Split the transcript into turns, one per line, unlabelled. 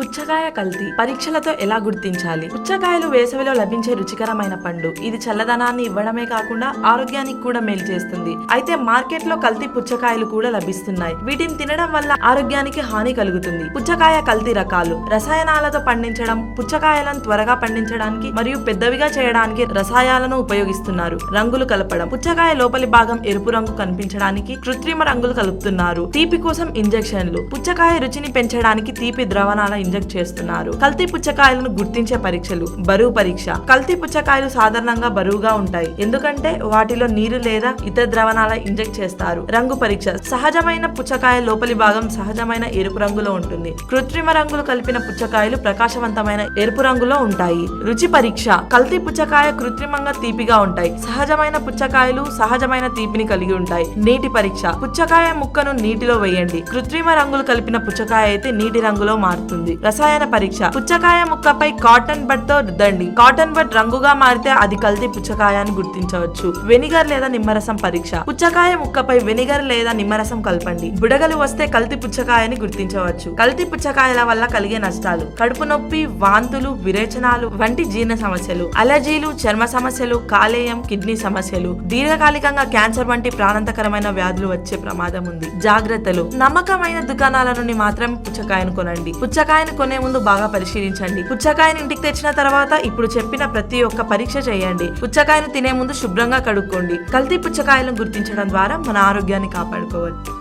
పుచ్చకాయ కల్తీ. పరీక్షలతో ఎలా గుర్తించాలి? పుచ్చకాయలు వేసవిలో లభించే రుచికరమైన పండు. ఇది చల్లదనాన్ని ఇవ్వడమే కాకుండా ఆరోగ్యానికి కూడా మేలు చేస్తుంది. అయితే మార్కెట్లో కల్తీ పుచ్చకాయలు కూడా లభిస్తున్నాయి. వీటిని తినడం వల్ల ఆరోగ్యానికి హాని కలుగుతుంది. పుచ్చకాయ కల్తీ రకాలు. రసాయనాలతో పండించడం పుచ్చకాయలను త్వరగా పండించడానికి మరియు పెద్దవిగా చేయడానికి రసాయనాలను ఉపయోగిస్తున్నారు. రంగులు కలపడం. పుచ్చకాయ లోపలి భాగం ఎరుపు రంగు కనిపించడానికి కృత్రిమ రంగులు కలుపుతున్నారు. తీపి కోసం ఇంజెక్షన్లు. పుచ్చకాయ రుచిని పెంచడానికి తీపి ద్రవణాల ఇంజెక్ట్ చేస్తున్నారు. కల్తీ పుచ్చకాయలను గుర్తించే పరీక్షలు బరువు పరీక్ష. కల్తీ పుచ్చకాయలు సాధారణంగా బరువుగా ఉంటాయి. ఎందుకంటే వాటిలో నీరు లేదా ఇతర ద్రవణాల ఇంజెక్ట్ చేస్తారు. రంగు పరీక్ష. సహజమైన పుచ్చకాయ లోపలి భాగం సహజమైన ఎరుపు రంగులో ఉంటుంది. కృత్రిమ రంగులు కలిపిన పుచ్చకాయలు ప్రకాశవంతమైన ఎరుపు రంగులో ఉంటాయి. రుచి పరీక్ష. కల్తీ పుచ్చకాయ కృత్రిమంగా తీపిగా ఉంటాయి. సహజమైన పుచ్చకాయలు సహజమైన తీపిని కలిగి ఉంటాయి. నీటి పరీక్ష. పుచ్చకాయ ముక్కను నీటిలో వేయండి. కృత్రిమ రంగులు కలిపిన పుచ్చకాయ అయితే నీటి రంగులో మారుతుంది. రసాయన పరీక్ష. పుచ్చకాయ ముక్కపై కాటన్ బట్తో రుద్దండి. కాటన్ బట్ రంగుగా మారితే అది కల్తీ పుచ్చకాయ అని గుర్తించవచ్చు. వెనిగర్ లేదా నిమ్మరసం పరీక్ష. పుచ్చకాయ ముక్కపై వెనిగర్ లేదా నిమ్మరసం కలపండి. బుడగలు వస్తే కల్తీ పుచ్చకాయని గుర్తించవచ్చు. కల్తీ పుచ్చకాయల వల్ల కలిగే నష్టాలు. కడుపు నొప్పి వాంతులు విరేచనాలు వంటి జీర్ణ సమస్యలు. అలర్జీలు చర్మ సమస్యలు కాలేయం కిడ్నీ సమస్యలు. దీర్ఘకాలికంగా క్యాన్సర్ వంటి ప్రాణాంతకరమైన వ్యాధులు వచ్చే ప్రమాదం ఉంది. జాగ్రత్తలు. నమ్మకమైన దుకాణాల నుండి మాత్రమే పుచ్చకాయను కొనండి. పుచ్చకాయను కొనే ముందు బాగా పరిశీలించండి. పుచ్చకాయని ఇంటికి తెచ్చిన తర్వాత ఇప్పుడు చెప్పిన ప్రతి ఒక్క పరీక్ష చేయండి. పుచ్చకాయను తినే ముందు శుభ్రంగా కడుక్కోండి. కల్తీ పుచ్చకాయలను గుర్తించడం ద్వారా మన ఆరోగ్యాన్ని కాపాడుకోవచ్చు.